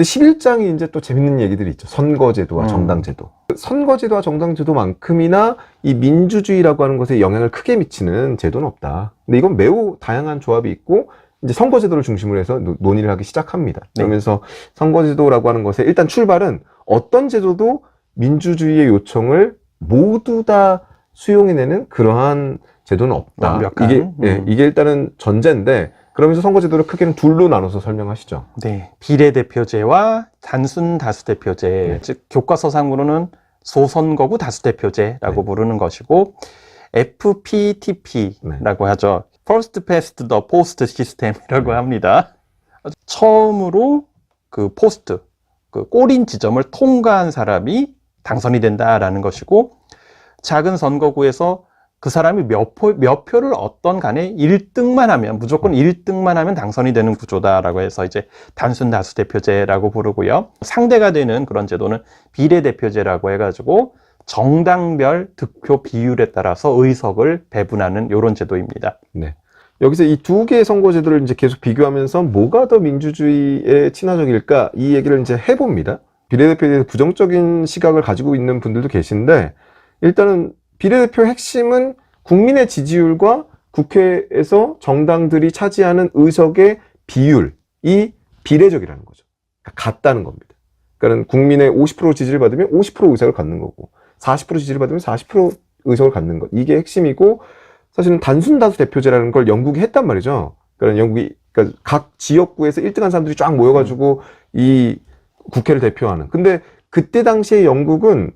근데 11장이 이제 또 재밌는 얘기들이 있죠. 선거제도와 음. 정당제도. 선거제도와 정당제도만큼이나 이 민주주의라고 하는 것에 영향을 크게 미치는 제도는 없다. 근데 이건 매우 다양한 조합이 있고 이제 선거제도를 중심으로 해서 노- 논의를 하기 시작합니다. 네. 그러면서 선거제도라고 하는 것에 일단 출발은 어떤 제도도 민주주의의 요청을 모두 다 수용해내는 그러한 제도는 없다. 완벽한, 이게 예, 음. 이게 일단은 전제인데 그러면서 선거제도를 크게는 둘로 나눠서 설명하시죠. 네. 비례대표제와 단순 다수대표제, 네. 즉 교과서상으로는 소선거구 다수대표제라고 네. 부르는 것이고 FPTP라고 하죠. First Past the Post System이라고 네. 합니다. 처음으로 그 포스트, 그 꼬린 지점을 통과한 사람이 당선이 된다라는 것이고 작은 선거구에서 그 사람이 몇, 표, 몇 표를 어떤 간에 1등만 하면 무조건 1등만 하면 당선이 되는 구조다라고 해서 이제 단순 다수 대표제라고 부르고요. 상대가 되는 그런 제도는 비례 대표제라고 해가지고 정당별 득표 비율에 따라서 의석을 배분하는 이런 제도입니다. 여기서 이 두 개의 선거제도를 이제 계속 비교하면서 뭐가 더 민주주의에 친화적일까 이 얘기를 이제 해봅니다. 비례대표에 대해서 부정적인 시각을 가지고 있는 분들도 계신데 일단은 비례대표 핵심은 국민의 지지율과 국회에서 정당들이 차지하는 의석의 비율이 비례적이라는 거죠. 그러니까 같다는 겁니다. 그러니까 국민의 50% 지지를 받으면 50% 의석을 갖는 거고 40% 지지를 받으면 40% 의석을 갖는 것. 이게 핵심이고 사실은 단순 다수 대표제라는 걸 영국이 했단 말이죠. 그러니까 영국이 그러니까 각 지역구에서 1등한 사람들이 쫙 모여가지고 이 국회를 대표하는. 근데 그때 당시에 영국은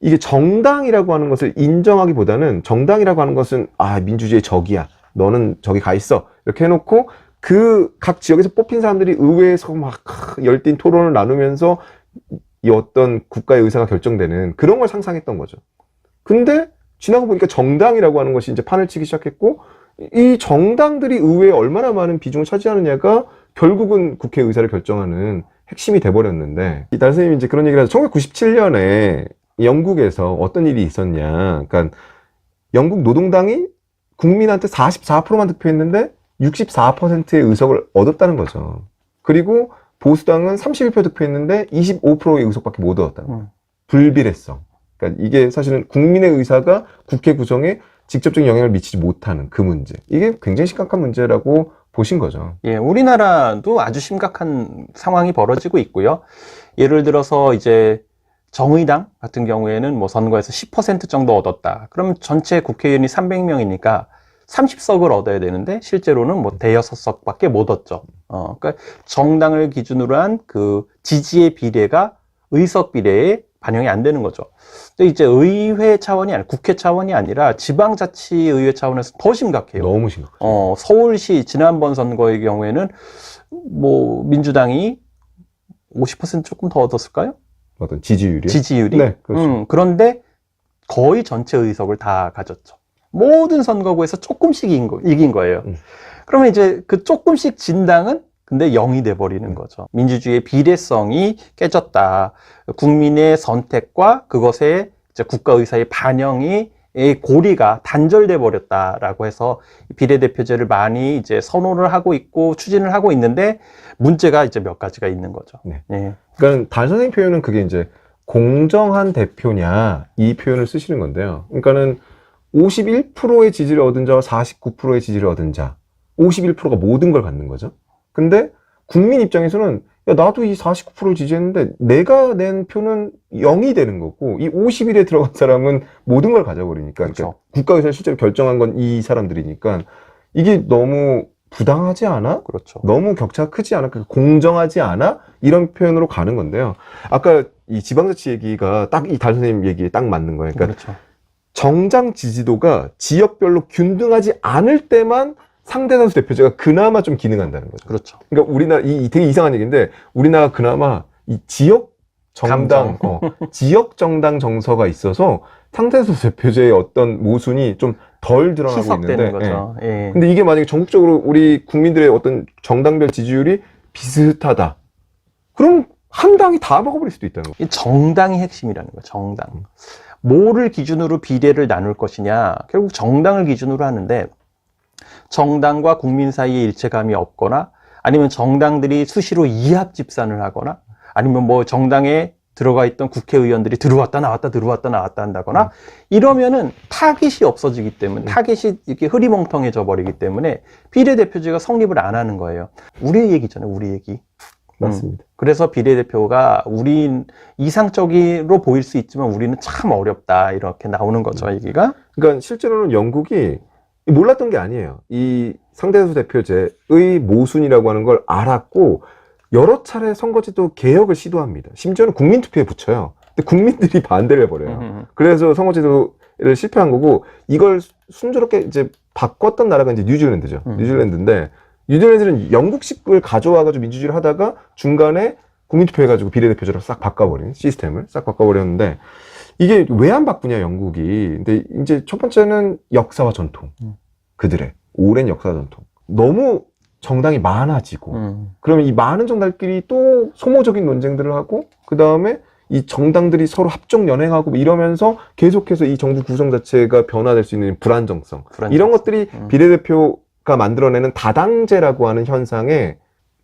이게 정당이라고 하는 것을 인정하기보다는 정당이라고 하는 것은 아 민주주의의 적이야. 너는 저기 가 있어. 이렇게 해놓고 그 각 지역에서 뽑힌 사람들이 의회에서 막 열띤 토론을 나누면서 이 어떤 국가의 의사가 결정되는 그런 걸 상상했던 거죠. 근데 지나고 보니까 정당이라고 하는 것이 이제 판을 치기 시작했고 이 정당들이 의회에 얼마나 많은 비중을 차지하느냐가 결국은 국회 의사를 결정하는 핵심이 돼버렸는데 이 선생님이 이제 그런 얘기를 하죠. 1997년에 영국에서 어떤 일이 있었냐. 그러니까 영국 노동당이 국민한테 44%만 득표했는데 64%의 의석을 얻었다는 거죠. 그리고 보수당은 31표 득표했는데 25%의 의석밖에 못 얻었다는 거예요. 음. 불비례성. 그러니까 이게 사실은 국민의 의사가 국회 구성에 직접적인 영향을 미치지 못하는 그 문제. 이게 굉장히 심각한 문제라고 보신 거죠. 예, 우리나라도 아주 심각한 상황이 벌어지고 있고요. 예를 들어서 이제 정의당 같은 경우에는 뭐 선거에서 10% 정도 얻었다. 그럼 전체 국회의원이 300명이니까 30석을 얻어야 되는데 실제로는 뭐 대여섯 석밖에 못 얻죠. 어, 그러니까 정당을 기준으로 한 그 지지의 비례가 의석 비례에 반영이 안 되는 거죠. 근데 이제 의회 차원이 아니라 국회 차원이 아니라 지방자치의회 차원에서 더 심각해요. 너무 심각해요. 어, 서울시 지난번 선거의 경우에는 뭐 민주당이 50% 조금 더 얻었을까요? 어떤 지지율이. 지지율이. 네, 그렇죠. 음, 그런데 거의 전체 의석을 다 가졌죠. 모든 선거구에서 조금씩 이긴, 거, 이긴 거예요. 음. 그러면 이제 그 조금씩 진당은 근데 0이 돼 버리는 거죠. 민주주의의 비례성이 깨졌다. 국민의 선택과 그것의 이제 국가의사의 반영이 이 고리가 단절돼 버렸다라고 해서 비례대표제를 많이 이제 선호를 하고 있고 추진을 하고 있는데 문제가 이제 몇 가지가 있는 거죠. 네. 예. 그러니까 단 선생님 표현은 그게 이제 공정한 대표냐 이 표현을 쓰시는 건데요. 그러니까는 51%의 지지를 얻은 자와 49%의 지지를 얻은 자, 51%가 모든 걸 갖는 거죠. 근데 국민 입장에서는 야 나도 이 49%를 지지했는데 내가 낸 표는 0이 되는 거고 이 51에 들어간 사람은 모든 걸 가져버리니까 그러니까 그렇죠. 국가에서 실제로 결정한 건 이 사람들이니까 이게 너무 부당하지 않아? 그렇죠. 너무 격차가 크지 않아? 그 공정하지 않아? 이런 표현으로 가는 건데요. 아까 이 지방자치 얘기가 딱 이 달 선생님 얘기에 딱 맞는 거예요. 그러니까 그렇죠. 정장 지지도가 지역별로 균등하지 않을 때만 상대 선수 대표제가 그나마 좀 기능한다는 거죠. 그렇죠. 그러니까 우리나라 이, 이 되게 이상한 얘기인데 우리나라 그나마 이 지역 정당, 어, 지역 정당 정서가 있어서 상대 선수 대표제의 어떤 모순이 좀 덜 드러나고 있는데. 예. 거죠. 예. 근데 이게 만약에 전국적으로 우리 국민들의 어떤 정당별 지지율이 비슷하다. 그럼 한 당이 다 먹어버릴 수도 있다는 거죠. 이 정당이 핵심이라는 거예요. 정당. 뭐를 기준으로 비례를 나눌 것이냐. 결국 정당을 기준으로 하는데 정당과 국민 사이에 일체감이 없거나 아니면 정당들이 수시로 이합 집산을 하거나 아니면 뭐 정당에 들어가 있던 국회의원들이 들어왔다 나왔다 들어왔다 나왔다 한다거나 음. 이러면은 타깃이 없어지기 때문에 음. 타깃이 이렇게 흐리멍텅해져 버리기 때문에 비례대표제가 성립을 안 하는 거예요. 우리 얘기잖아요, 우리 얘기. 맞습니다. 그래서 비례대표가 우린 이상적으로 보일 수 있지만 우리는 참 어렵다 이렇게 나오는 거죠, 얘기가. 그러니까 실제로는 영국이 몰랐던 게 아니에요. 이 상대수 대표제의 모순이라고 하는 걸 알았고 여러 차례 선거제도 개혁을 시도합니다. 심지어는 국민투표에 붙여요. 근데 국민들이 반대를 해버려요. 음, 그래서 선거제도를 실패한 거고 이걸 순조롭게 이제 바꿨던 나라가 이제 뉴질랜드죠. 음. 뉴질랜드인데 뉴질랜드는 영국식을 가져와가지고 민주주의를 하다가 중간에 국민투표 해가지고 비례대표제로 싹 바꿔버린 시스템을 싹 바꿔버렸는데 이게 왜 안 바꾸냐 영국이. 근데 이제 첫 번째는 역사와 전통. 음. 그들의 오랜 역사와 전통. 너무 정당이 많아지고 음. 그러면 이 많은 정당들끼리 또 소모적인 논쟁들을 하고 그 다음에 이 정당들이 서로 합종 연행하고 뭐 이러면서 계속해서 이 정부 구성 자체가 변화될 수 있는 불안정성 불안정성. 이런 것들이 음. 비례대표가 만들어내는 다당제라고 하는 현상에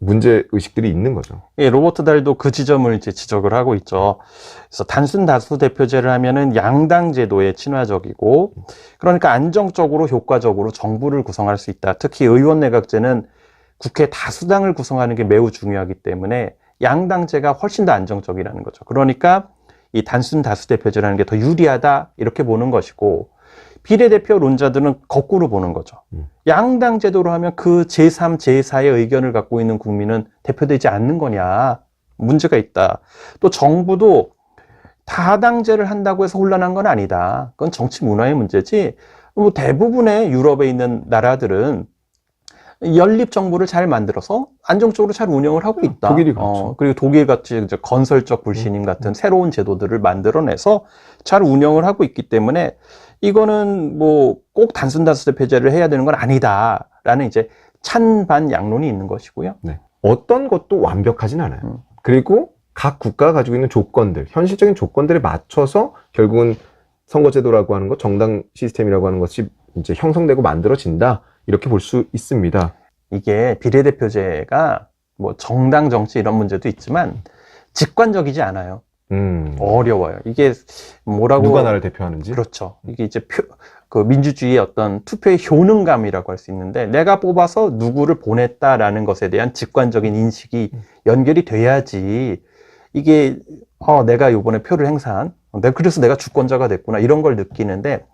문제 의식들이 있는 거죠. 예, 로버트 달도 그 지점을 이제 지적을 하고 있죠. 그래서 단순 다수 대표제를 하면은 양당 제도에 친화적이고, 그러니까 안정적으로 효과적으로 정부를 구성할 수 있다. 특히 의원 내각제는 국회 다수당을 구성하는 게 매우 중요하기 때문에 양당제가 훨씬 더 안정적이라는 거죠. 그러니까 이 단순 다수 대표제라는 게 더 유리하다 이렇게 보는 것이고 비례대표 론자들은 거꾸로 보는 거죠. 음. 양당 제도로 하면 그 제3, 제4의 의견을 갖고 있는 국민은 대표되지 않는 거냐. 문제가 있다. 또 정부도 다당제를 한다고 해서 혼란한 건 아니다. 그건 정치 문화의 문제지. 뭐 대부분의 유럽에 있는 나라들은 연립 정부를 잘 만들어서 안정적으로 잘 운영을 하고 있다. 독일이 그렇죠. 어, 그리고 독일 같이 이제 건설적 불신임 같은 새로운 제도들을 만들어내서 잘 운영을 하고 있기 때문에 이거는 뭐 꼭 단순 다수 대표제를 해야 되는 건 아니다라는 이제 찬반 양론이 있는 것이고요. 어떤 것도 완벽하진 않아요. 음. 그리고 각 국가가 가지고 있는 조건들, 현실적인 조건들에 맞춰서 결국은 선거제도라고 하는 것, 정당 시스템이라고 하는 것이 이제 형성되고 만들어진다. 이렇게 볼 수 있습니다. 이게 비례대표제가 뭐 정당 정치 이런 문제도 있지만 직관적이지 않아요. 음. 어려워요. 이게 뭐라고 누가 나를 대표하는지. 그렇죠. 이게 이제 표, 그 민주주의의 어떤 투표의 효능감이라고 할 수 있는데 내가 뽑아서 누구를 보냈다라는 것에 대한 직관적인 인식이 연결이 돼야지 이게 어 내가 요번에 표를 행사한 어, 내가 그래서 내가 주권자가 됐구나 이런 걸 느끼는데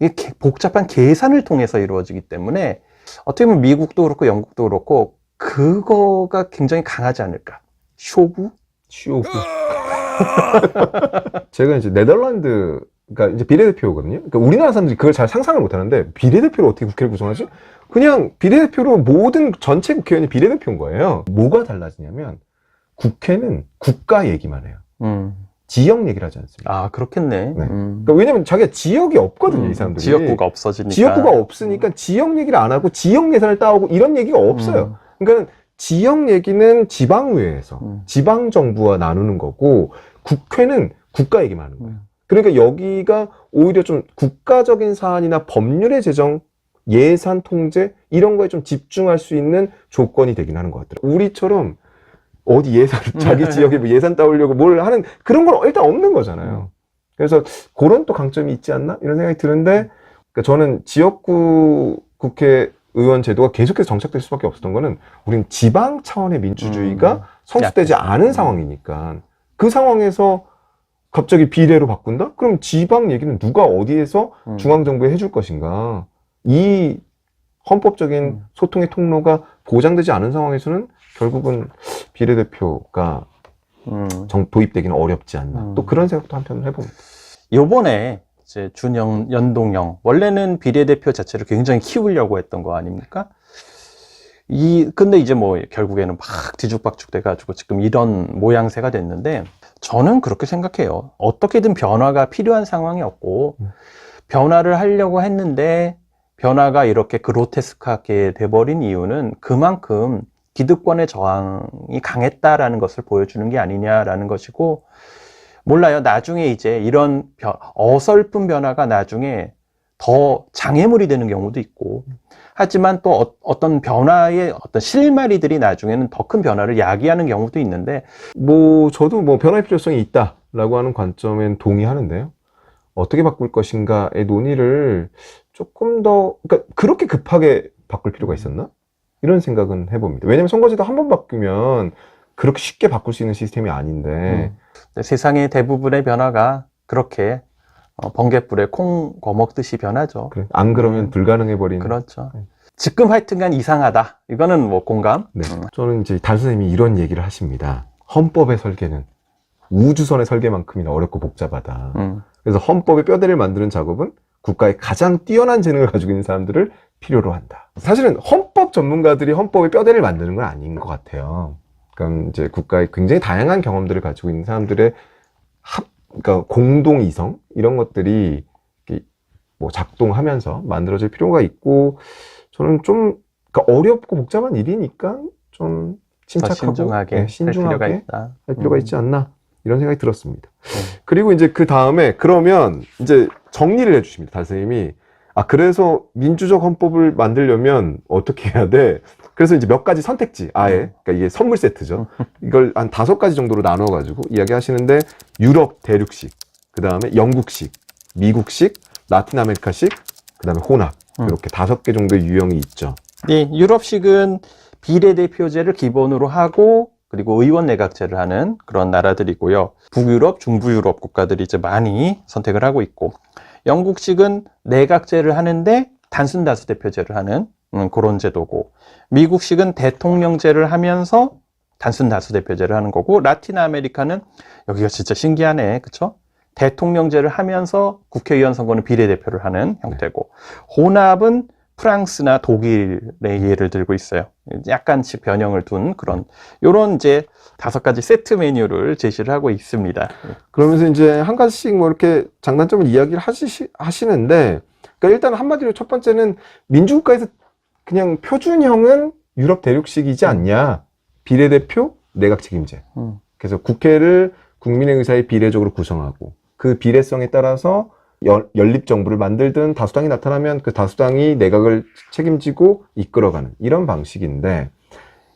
이게 개- 복잡한 계산을 통해서 이루어지기 때문에 어떻게 보면 미국도 그렇고 영국도 그렇고 그거가 굉장히 강하지 않을까. 쇼부? 쇼부. 제가 이제 네덜란드, 그러니까 이제 비례대표거든요. 그러니까 우리나라 사람들이 그걸 잘 상상을 못 하는데, 비례대표로 어떻게 국회를 구성하지? 그냥 비례대표로 모든 전체 국회의원이 비례대표인 거예요. 뭐가 달라지냐면, 국회는 국가 얘기만 해요. 음. 지역 얘기를 하지 않습니다. 아, 그렇겠네. 네. 음. 그러니까 왜냐면 자기가 지역이 없거든요, 음, 이 사람들이. 지역구가 없어지니까. 지역구가 없으니까 지역 얘기를 안 하고 지역 예산을 따오고 이런 얘기가 없어요. 그러니까 지역 얘기는 지방의회에서 음. 지방 정부와 나누는 거고 국회는 국가 얘기만 하는 거예요. 음. 그러니까 여기가 오히려 좀 국가적인 사안이나 법률의 제정, 예산 통제 이런 거에 좀 집중할 수 있는 조건이 되긴 하는 것 같더라고요. 우리처럼 어디 예산 자기 지역에 뭐 예산 따오려고 뭘 하는 그런 건 일단 없는 거잖아요. 그래서 그런 또 강점이 있지 않나 이런 생각이 드는데 그러니까 저는 지역구 국회 의원 제도가 계속해서 정착될 수밖에 없었던 거는 우린 지방 차원의 민주주의가 음. 성숙되지 않은 상황이니까 그 상황에서 갑자기 비례로 바꾼다? 그럼 지방 얘기는 누가 어디에서 음. 중앙 정부에 해줄 것인가? 이 헌법적인 음. 소통의 통로가 보장되지 않은 상황에서는 결국은 비례대표가 음. 정, 도입되기는 어렵지 않나. 음. 또 그런 생각도 한편으로 해봅니다. 요번에 이제 준영, 연동형, 원래는 비례대표 자체를 굉장히 키우려고 했던 거 아닙니까? 이, 근데 이제 뭐 결국에는 막 뒤죽박죽 돼가지고 지금 이런 모양새가 됐는데 저는 그렇게 생각해요. 어떻게든 변화가 필요한 상황이었고 음. 변화를 하려고 했는데 변화가 이렇게 그로테스크하게 돼버린 이유는 그만큼 기득권의 저항이 강했다라는 것을 보여주는 게 아니냐라는 것이고 몰라요. 나중에 이제 이런 변- 어설픈 변화가 나중에 더 장애물이 되는 경우도 있고 하지만 또 어, 떤 변화의 어떤 실마리들이 나중에는 더 큰 변화를 야기하는 경우도 있는데 뭐 저도 뭐 변화의 필요성이 있다라고 하는 관점엔 동의하는데요. 어떻게 바꿀 것인가의 논의를 조금 더 그러니까 그렇게 급하게 바꿀 필요가 있었나? 이런 생각은 해봅니다. 왜냐하면 선거제도 한 번 바뀌면 그렇게 쉽게 바꿀 수 있는 시스템이 아닌데 세상의 대부분의 변화가 그렇게 어, 번개불에 콩 거먹듯이 변하죠. 그래, 안 그러면 음. 불가능해 버리는. 그렇죠. 네. 지금 하여튼간 이상하다. 이거는 뭐 공감. 네. 음. 저는 이제 달 선생님이 이런 얘기를 하십니다. 헌법의 설계는 우주선의 설계만큼이나 어렵고 복잡하다. 음. 그래서 헌법의 뼈대를 만드는 작업은 국가의 가장 뛰어난 재능을 가지고 있는 사람들을 필요로 한다. 사실은 헌법 전문가들이 헌법의 뼈대를 만드는 건 아닌 것 같아요. 그러니까 이제 국가의 굉장히 다양한 경험들을 가지고 있는 사람들의 합, 그러니까 공동 이성 이런 것들이 뭐 작동하면서 만들어질 필요가 있고 저는 좀 그러니까 어렵고 복잡한 일이니까 좀더 침착하고 신중하게 네, 할 필요가 신중하게 있다. 할 필요가 음. 있지 않나 이런 생각이 들었습니다. 네. 그리고 이제 그 다음에 그러면 이제 정리를 해주십니다. 달선생님이 아 그래서 민주적 헌법을 만들려면 어떻게 해야 돼? 그래서 이제 몇 가지 선택지 아예 그러니까 이게 선물 세트죠. 이걸 한 다섯 가지 정도로 나눠가지고 이야기 하시는데 유럽 대륙식, 그 다음에 영국식, 미국식, 라틴 아메리카식, 그 다음에 혼합 음. 이렇게 다섯 개 정도의 유형이 있죠. 네, 유럽식은 비례대표제를 기본으로 하고 그리고 의원 내각제를 하는 그런 나라들이고요. 북유럽, 중부유럽 국가들이 이제 많이 선택을 하고 있고 영국식은 내각제를 하는데 단순 다수 대표제를 하는 음, 그런 제도고 미국식은 대통령제를 하면서 단순 다수 대표제를 하는 거고 라틴 아메리카는 여기가 진짜 신기하네. 그쵸? 대통령제를 하면서 국회의원 선거는 비례대표를 하는 형태고 혼합은 프랑스나 독일의 예를 들고 있어요. 약간씩 변형을 둔 그런 요런 이제 다섯 가지 세트 메뉴를 제시를 하고 있습니다. 그러면서 이제 한 가지씩 뭐 이렇게 장단점을 이야기를 하시, 하시는데, 그러니까 일단 한마디로 첫 번째는 민주국가에서 그냥 표준형은 유럽 대륙식이지 않냐. 비례대표, 내각 책임제. 음. 그래서 국회를 국민의 의사에 비례적으로 구성하고 그 비례성에 따라서 연, 연립정부를 만들든 다수당이 나타나면 그 다수당이 내각을 책임지고 이끌어가는 이런 방식인데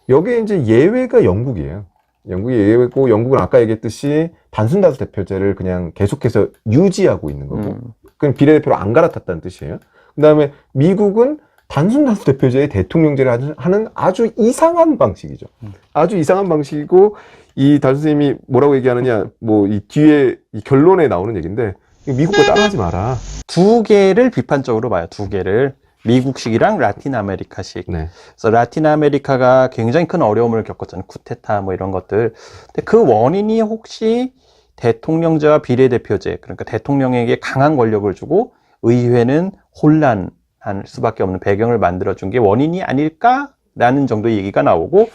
여기에 이제 예외가 영국이에요. 영국이 예외고 영국은 아까 얘기했듯이 단순 다수 대표제를 그냥 계속해서 유지하고 있는 거고 음. 그냥 비례대표로 안 갈아탔다는 뜻이에요. 그 다음에 미국은 단순 다수 대표제의 대통령제를 하는- 아주 이상한 방식이죠. 음. 아주 이상한 방식이고 이 달 선생님이 뭐라고 얘기하느냐 뭐 이 뒤에 이 결론에 나오는 얘기인데 미국 거 따라하지 마라. 두 개를 비판적으로 봐요. 두 개를 미국식이랑 라틴 아메리카식. 네. 그래서 라틴 아메리카가 굉장히 큰 어려움을 겪었잖아요. 쿠데타 뭐 이런 것들. 근데 그 원인이 혹시 대통령제와 비례대표제, 그러니까 대통령에게 강한 권력을 주고 의회는 혼란할 수밖에 없는 배경을 만들어준 게 원인이 아닐까 라는 정도의 얘기가 나오고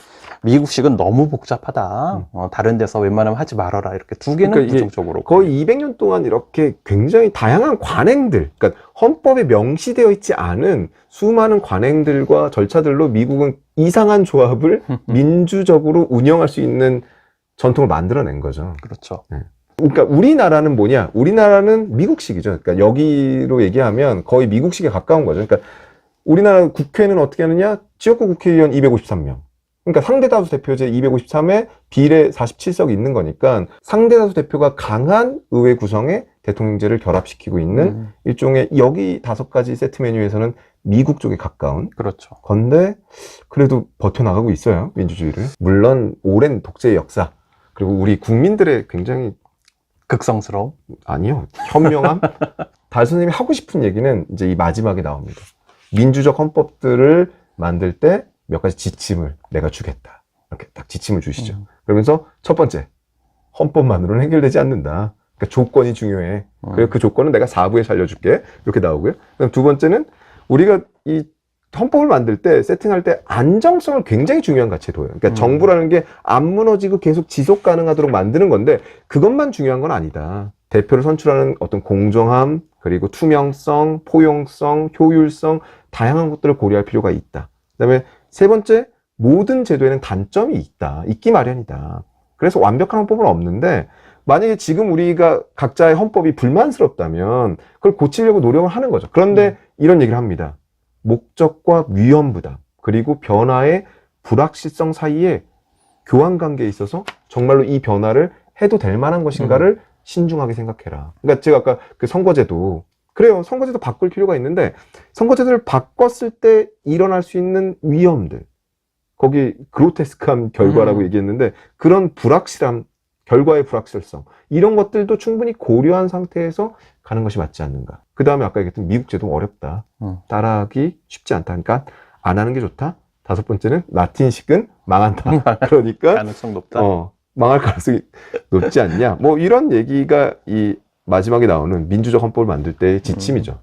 미국식은 너무 복잡하다. 어, 다른 데서 웬만하면 하지 말아라. 이렇게 두 개는 그러니까 부정적으로. 거의 200년 동안 이렇게 굉장히 다양한 관행들, 그러니까 헌법에 명시되어 있지 않은 수많은 관행들과 절차들로 미국은 이상한 조합을 민주적으로 운영할 수 있는 전통을 만들어낸 거죠. 그렇죠. 그러니까 우리나라는 뭐냐? 우리나라는 미국식이죠. 그러니까 여기로 얘기하면 거의 미국식에 가까운 거죠. 그러니까 우리나라 국회는 어떻게 하느냐? 지역구 국회의원 253명. 그러니까 상대다수 대표제 253에 비례 47석이 있는 거니까 상대다수 대표가 강한 의회 구성에 대통령제를 결합시키고 있는 음, 일종의 여기 다섯 가지 세트 메뉴에서는 미국 쪽에 가까운 그렇죠. 건데 그래도 버텨나가고 있어요 민주주의를 물론 오랜 독재의 역사 그리고 우리 국민들의 굉장히 극성스러움. 아니요 현명함 달 선생님이 하고 싶은 얘기는 이제 이 마지막에 나옵니다 민주적 헌법들을 만들 때 몇 가지 지침을 내가 주겠다 이렇게 딱 지침을 주시죠 음. 그러면서 첫 번째 헌법만으로는 해결되지 않는다 그러니까 조건이 중요해 음. 그리고 그 조건은 내가 4부에 살려줄게. 이렇게 나오고요. 그다음 두 번째는 우리가 이 헌법을 만들 때 세팅할 때 안정성을 굉장히 중요한 가치에 둬요. 그러니까 음. 정부라는 게 안 무너지고 계속 지속 가능하도록 만드는 건데 그것만 중요한 건 아니다. 대표를 선출하는 어떤 공정함, 그리고 투명성, 포용성, 효율성, 다양한 것들을 고려할 필요가 있다. 그다음에 세 번째, 모든 제도에는 단점이 있다. 있기 마련이다. 그래서 완벽한 헌법은 없는데 만약에 지금 우리가 각자의 헌법이 불만스럽다면 그걸 고치려고 노력을 하는 거죠. 그런데 이런 얘기를 합니다. 목적과 위험 부담 그리고 변화의 불확실성 사이에 교환 관계에 있어서 정말로 이 변화를 해도 될 만한 것인가를 신중하게 생각해라. 그러니까 제가 아까 그 선거제도 그래요. 선거제도 바꿀 필요가 있는데 선거제도를 바꿨을 때 일어날 수 있는 위험들 거기 그로테스크한 결과라고 음. 얘기했는데 그런 불확실함 결과의 불확실성 이런 것들도 충분히 고려한 상태에서 가는 것이 맞지 않는가. 그 다음에 아까 얘기했던 미국 제도 어렵다. 음. 따라하기 쉽지 않다. 그러니까 안 하는 게 좋다. 다섯 번째는 라틴식은 망한다. 그러니까 가능성 높다. 어, 망할 가능성이 높지 않냐. 뭐 이런 얘기가 이 마지막에 나오는 민주적 헌법을 만들 때의 지침이죠.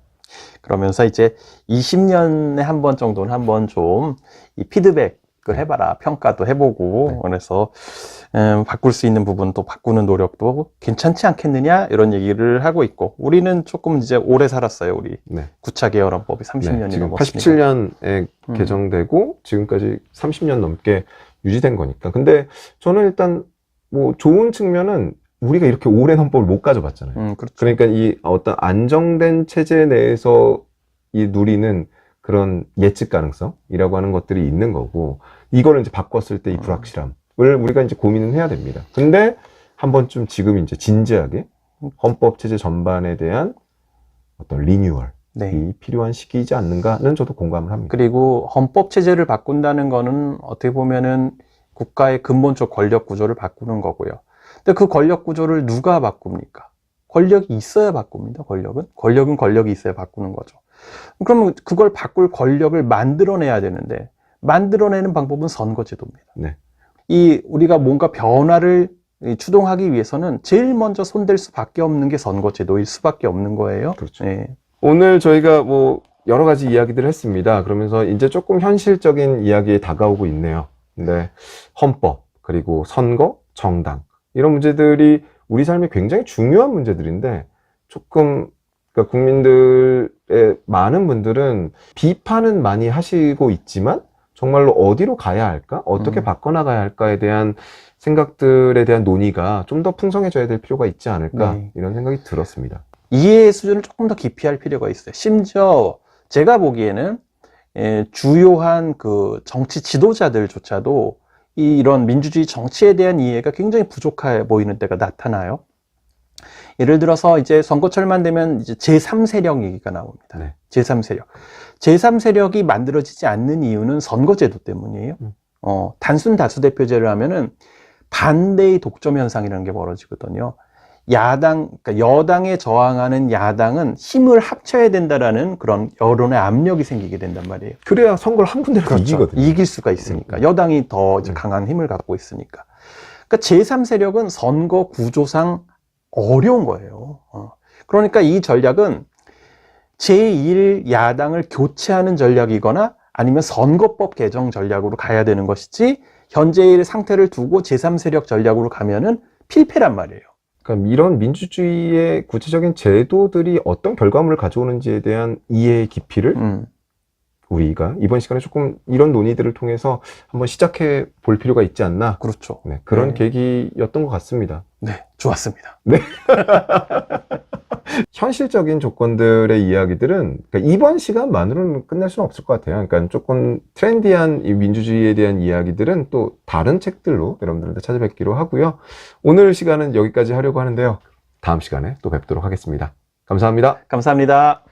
그러면서 이제 20년에 한 번 정도는 한 번 좀 이 피드백을 해봐라. 평가도 해보고. 네. 그래서, 음, 바꿀 수 있는 부분도 바꾸는 노력도 괜찮지 않겠느냐? 이런 얘기를 하고 있고. 우리는 조금 이제 오래 살았어요. 우리 네. 구차 개헌헌법이 30년이 네, 지금 넘었으니까. 87년에 음. 개정되고 지금까지 30년 넘게 유지된 거니까. 근데 저는 일단 뭐 좋은 측면은 우리가 이렇게 오랜 헌법을 못 가져봤잖아요. 음, 그렇죠. 그러니까 이 어떤 안정된 체제 내에서 이 누리는 그런 예측 가능성이라고 하는 것들이 있는 거고 이거를 이제 바꿨을 때이 음. 불확실함을 우리가 이제 고민은 해야 됩니다. 근데 한 번쯤 지금 이제 진지하게 헌법 체제 전반에 대한 어떤 리뉴얼이 네. 필요한 시기이지 않는가는 저도 공감을 합니다. 그리고 헌법 체제를 바꾼다는 거는 어떻게 보면은 국가의 근본적 권력 구조를 바꾸는 거고요. 근데 그 권력 구조를 누가 바꿉니까? 권력이 있어야 바꿉니다. 권력은 권력은 권력이 있어야 바꾸는 거죠. 그러면 그걸 바꿀 권력을 만들어내야 되는데 만들어내는 방법은 선거제도입니다. 네. 이 우리가 뭔가 변화를 이 추동하기 위해서는 제일 먼저 손댈 수밖에 없는 게 선거제도일 수밖에 없는 거예요. 그렇죠. 예. 오늘 저희가 뭐 여러 가지 이야기들을 했습니다. 그러면서 이제 조금 현실적인 이야기에 다가오고 있네요. 근데 헌법, 그리고 선거, 정당 이런 문제들이 우리 삶에 굉장히 중요한 문제들인데 조금 그러니까 국민들의 많은 분들은 비판은 많이 하시고 있지만 정말로 어디로 가야 할까? 어떻게 음. 바꿔나가야 할까에 대한 생각들에 대한 논의가 좀 더 풍성해져야 될 필요가 있지 않을까? 네. 이런 생각이 들었습니다. 이해의 수준을 조금 더 깊이 할 필요가 있어요. 심지어 제가 보기에는 예, 주요한 그 정치 지도자들조차도 이- 이런 민주주의 정치에 대한 이해가 굉장히 부족해 보이는 때가 나타나요. 예를 들어서 이제 선거철만 되면 이제 제3세력 얘기가 나옵니다. 네. 제3세력. 제3세력이 만들어지지 않는 이유는 선거제도 때문이에요. 음. 어, 단순 다수대표제를 하면은 반대의 독점 현상이라는 게 벌어지거든요. 야당, 그러니까 여당에 저항하는 야당은 힘을 합쳐야 된다라는 그런 여론의 압력이 생기게 된단 말이에요. 그래야 선거를 한 군데로 이기거든요. 그렇죠. 이길 수가 있으니까. 음. 여당이 더 이제 음. 강한 힘을 갖고 있으니까. 그러니까 제3세력은 선거 구조상 어려운 거예요. 어. 그러니까 이 전략은 제1 야당을 교체하는 전략이거나 아니면 선거법 개정 전략으로 가야 되는 것이지 현재의 상태를 두고 제3세력 전략으로 가면은 필패란 말이에요. 그러니까 이런 민주주의의 구체적인 제도들이 어떤 결과물을 가져오는지에 대한 이해의 깊이를 음. 우리가 이번 시간에 조금 이런 논의들을 통해서 한번 시작해 볼 필요가 있지 않나. 그렇죠. 네, 그런 네. 계기였던 것 같습니다. 네, 좋았습니다. 현실적인 조건들의 이야기들은 그러니까 이번 시간만으로는 끝낼 수는 없을 것 같아요. 그러니까 조금 트렌디한 이 민주주의에 대한 이야기들은 또 다른 책들로 여러분들한테 찾아뵙기로 하고요. 오늘 시간은 여기까지 하려고 하는데요. 다음 시간에 또 뵙도록 하겠습니다. 감사합니다. 감사합니다.